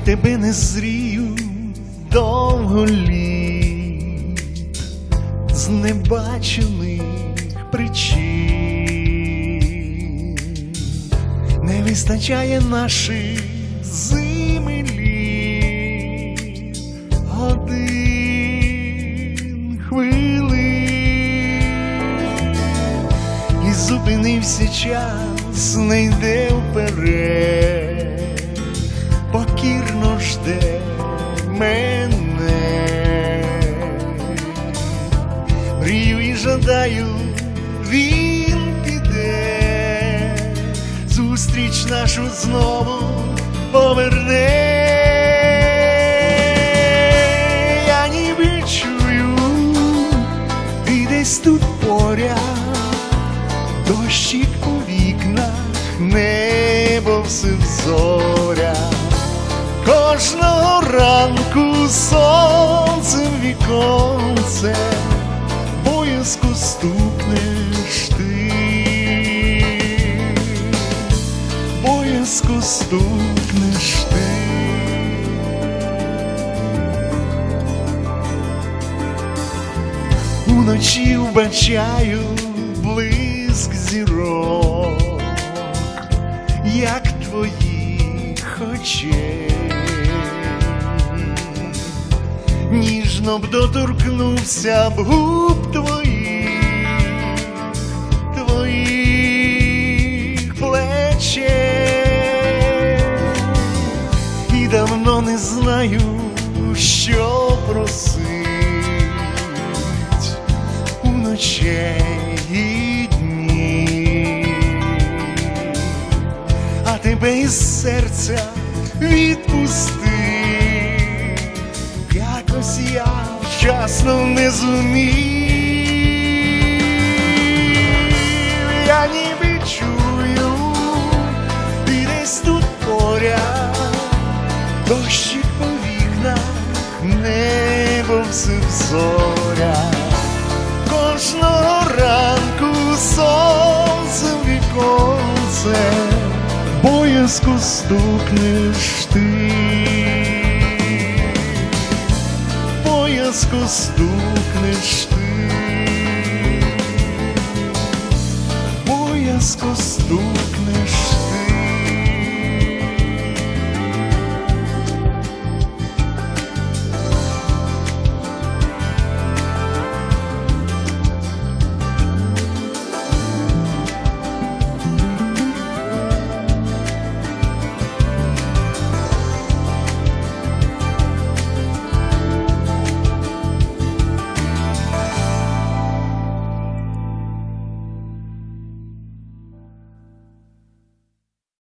тебе не зрію довго літ з небачених причин. Не вистачає наших землі. Годин хвилин. І зупинився час, не йде вперед, жде мене, мрію і жадаю, він піде, зустріч нашу знову поверне. Я ніби чую, ти десь тут поряд дощик у вікнах, небо все в зорях. Кожного ранку сонцем віконце, боязко стукнеш ти, боязко стукнеш ти. Уночі вбачаю блиск зірок, як твоїх очей, ніжно б доторкнувся б губ твоїх, твоїх плечей, і давно не знаю, що просить уночей і дні, а тебе із серця відпусти, якось я вчасно не зумів, я ніби чую, ти десь тут поряд, дощик по вікнах, небо все в зорях. Кожного ранку сонце віконце, боязко стукнеш ти, боязко стукнеш ти, боязко стукнеш